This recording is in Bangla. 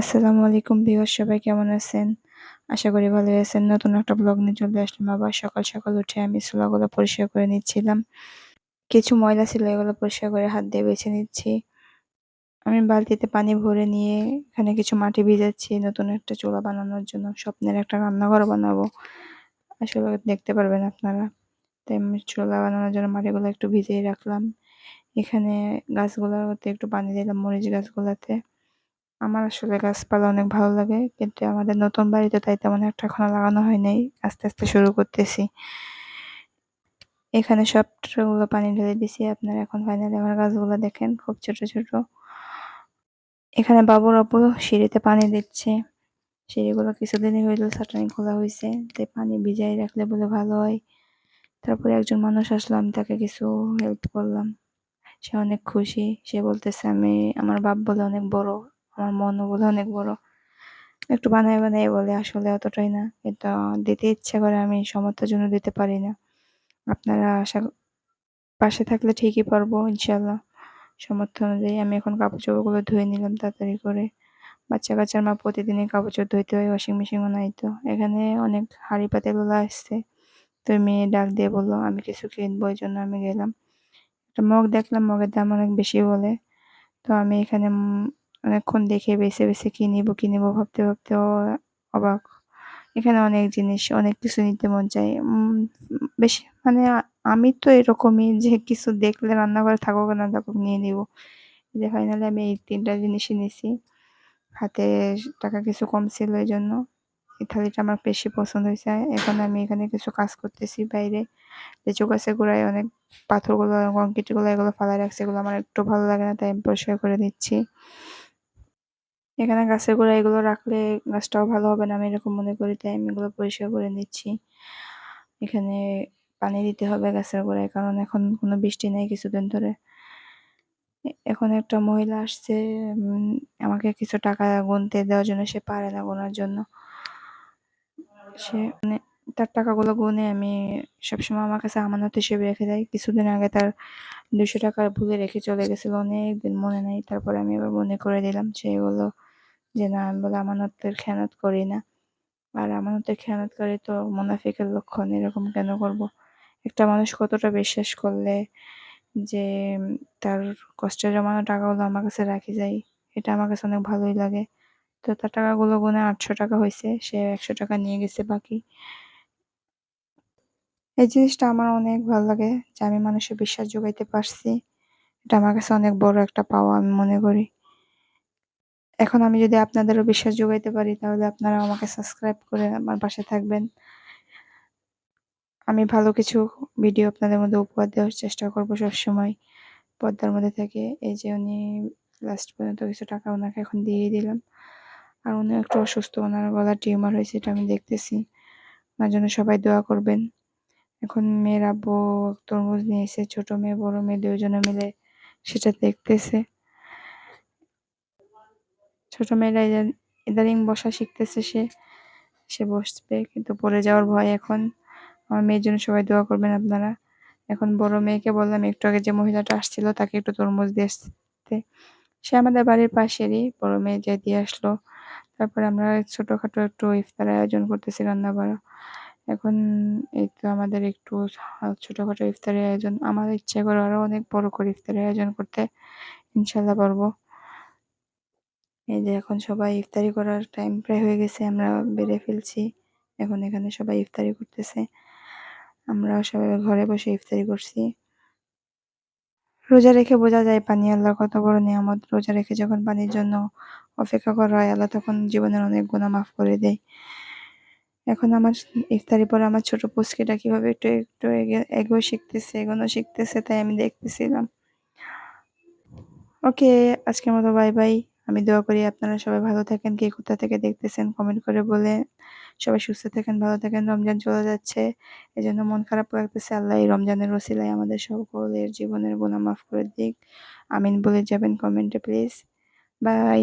আসসালামু আলাইকুম ভিউয়ার সবাই কেমন আছেন? আশা করি ভালো আছেন। নতুন একটা ব্লগ নিয়ে চলে আসলাম। আবার সকাল সকাল উঠে আমি চুলাগুলো পরিষ্কার করে নিচ্ছিলাম। কিছু ময়লা ছিল, এগুলো পরিষ্কার করে হাত দিয়ে বেছে নিচ্ছি। আমি বালতিতে পানি ভরে নিয়ে এখানে কিছু মাটি ভিজাচ্ছি, নতুন একটা চুলা বানানোর জন্য। স্বপ্নের একটা রান্নাঘর বানাবো। আসলে দেখতে পারবেন আপনারা। তাই আমি চুলা বানানোর জন্য মাটিগুলো একটু ভিজিয়ে রাখলাম। এখানে গাছগুলোতে একটু পানি দিলাম, মরিচ গাছগুলোতে। আমার আসলে গাছপালা অনেক ভালো লাগে, কিন্তু আমাদের নতুন বাড়িতে তাই তেমন একটা এখনও লাগানো হয় নাই। আস্তে আস্তে শুরু করতেছি। এখানে সব সবগুলো পানি ঢেলে দিছি। আপনারা এখন ফাইনালি আমার গাছগুলো দেখেন, খুব ছোট ছোট। এখানে বাবুর অপু সিঁড়িতে পানি দিচ্ছে। সিঁড়িগুলো কিছুদিনই হইল সাটানি খোলা হয়েছে তাই পানি ভিজাই রাখলে বলে ভালো হয়। তারপরে একজন মানুষ আসলো, আমি তাকে কিছু হেল্প করলাম। সে অনেক খুশি। সে বলতেছে, আমি, আমার বাপ বলে অনেক বড়। আমার মনও বলে অনেক বড়। একটু বানায় বানায় বলে, আসলে অতটাই না। এটা দিতে ইচ্ছা করে আমি সমর্থের জন্য দিতে পারি না। আপনারা আশা পাশে থাকলে ঠিকই পারব ইনশাল্লাহ সমর্থ অনুযায়ী আমি এখন কাপড় চোপড়গুলো ধুয়ে নিলাম তাড়াতাড়ি করে। বাচ্চা কাচ্চার মা প্রতিদিনই কাপড় চোপড় ধুইতে হয় ওয়াশিং মেশিনও নাই তো এখানে অনেক হাঁড়ি পাতিলগুলো আসছে। তো মেয়ে ডাক দিয়ে বলল, আমি কিছু কিনবো ওই জন্য আমি গেলাম। একটা মগ দেখলাম, মগের দাম অনেক বেশি বলে। তো আমি এখানে অনেকক্ষণ দেখে বেছে বেছে কি নিব ভাবতে ভাবতে অবাক। এখানে অনেক জিনিস, অনেক কিছু নিতে মন চাই বেশি মানে আমি তো এরকমই যে কিছু দেখলে রান্নাঘরে থাকুক না থাকুক নিয়ে নিব। যে ফাইনালি আমি এই তিনটা জিনিসই নিছি। হাতে টাকা কিছু কম ছিল এই জন্য এই থালিটা আমার বেশি পছন্দ হয়েছে। এখন আমি এখানে কিছু কাজ করতেছি বাইরে। লিচু গাছের গোড়ায় অনেক পাথরগুলো, কংক্রিটগুলো এগুলো ফালা রাখছে। এগুলো আমার একটু ভালো লাগে না, তাই আমি পরিষ্কার করে দিচ্ছি এখানে গাছের গোড়া এগুলো রাখলে গাছটাও ভালো হবে না, আমি এরকম মনে করি, তাই আমি এগুলো পরিষ্কার করে নিচ্ছি। এখানে পানি দিতে হবে গাছের গোড়ায়, কারণ এখন কোনো বৃষ্টি নেই কিছুদিন ধরে। এখন একটা মহিলা আসছে আমাকে কিছু টাকা গুনতে দেওয়ার জন্য, সে পারে না গোনার জন্য। সে মানে তার টাকাগুলো গুনে আমি সবসময় আমার কাছে আমানত হিসেবে রেখে দেয়। কিছুদিন আগে তার দুশো টাকা ভুলে রেখে চলে গেছিল, অনেকদিন মনে নেই। তারপরে আমি এবার মনে করে দিলাম সেগুলো যে না, আমি বলে আমানতের খেয়ানত করি না। আর আমানতের খেয়ানত করি তো মুনাফিকের লক্ষণ এরকম কেন করব? একটা মানুষ কতটা বিশ্বাস করলে যে তার কষ্টের জমানো টাকাগুলো আমার কাছে রাখি যায়? এটা আমার কাছে অনেক ভালোই লাগে। তো তার টাকাগুলো গুনে আটশো টাকা হয়েছে সে একশো টাকা নিয়ে গেছে বাকি। এই জিনিসটা আমার অনেক ভালো লাগে যে আমি মানুষের বিশ্বাস যোগাইতে পারছি। এটা আমার কাছে অনেক বড় একটা পাওয়া আমি মনে করি। এখন আমি যদি আপনাদেরও বিশ্বাস যোগাইতে পারি, তাহলে আপনারা আমাকে সাবস্ক্রাইব করে আমার পাশে থাকবেন। আমি ভালো কিছু ভিডিও আপনাদের মধ্যে উপহার দেওয়ার চেষ্টা করব সবসময়। পর্দার মধ্যে থেকে। এই যে উনি লাস্ট পর্যন্ত কিছু টাকা ওনাকে এখন দিয়ে দিলাম। আর উনি একটু অসুস্থ, ওনার গলা টিউমার হয়েছে, এটা আমি দেখতেছি। ওনার জন্য সবাই দোয়া করবেন। এখন মেয়ের আব্বু তরমুজ নিয়ে এসে, ছোট মেয়ে, বড় মেয়ে, দুজনে মিলে সেটা দেখতেছে। ছোট মেয়েরা ইদানিং বসা শিখতেছে সে সে বসবে, কিন্তু পড়ে যাওয়ার ভয় এখন। আমার মেয়ের জন্য সবাই দোয়া করবেন আপনারা। এখন বড় মেয়েকে বললাম, একটু আগে যে মহিলাটা আসছিল, তাকে একটু তরমুজ দিয়ে আসতে। সে আমাদের বাড়ির পাশেরই, বড় মেয়ে যে দিয়ে আসলো। তারপরে আমরা ছোটোখাটো একটু ইফতার আয়োজন করতেছি, রান্না বাড়া এখন এই তো আমাদের একটু ছোটোখাটো ইফতারের আয়োজন। আমার ইচ্ছে করে আরও অনেক বড় করে ইফতারের আয়োজন করতে ইনশাল্লাহ পারব। এই যে এখন সবাই ইফতারি করার টাইম প্রায় হয়ে গেছে, আমরা বেড়ে ফেলছি। এখন এখানে সবাই ইফতারি করতেছে। আমরাও সবাই ঘরে বসে ইফতারি করছি। রোজা রেখে বোঝা যায় পানি আল্লাহর কত বড় নিয়ামত। রোজা রেখে যখন পানির জন্য অপেক্ষা করা হয়, আল্লাহ তখন জীবনের অনেক গুণা মাফ করে দেয়। এখন আমার ইফতারি পরে আমার ছোট পুচকিটা কীভাবে একটু একটু এগোয় শিখতেছে, এগোনো শিখতেছে, তাই আমি দেখতেছিলাম। ওকে আজকের মতো বাই বাই আমি দোয়া করি আপনারা সবাই ভালো থাকেন। কে কোথা থেকে দেখতেছেন কমেন্ট করে বলে। সবাই সুস্থ থাকেন, ভালো থাকেন। রমজান চলে যাচ্ছে। এই জন্য মন খারাপ লাগতেছে। আল্লাহ এই রমজানের রসিলায় আমাদের সকলের জীবনের গুণা মাফ করে দিক। আমিন বলে যাবেন কমেন্টে প্লিজ বাই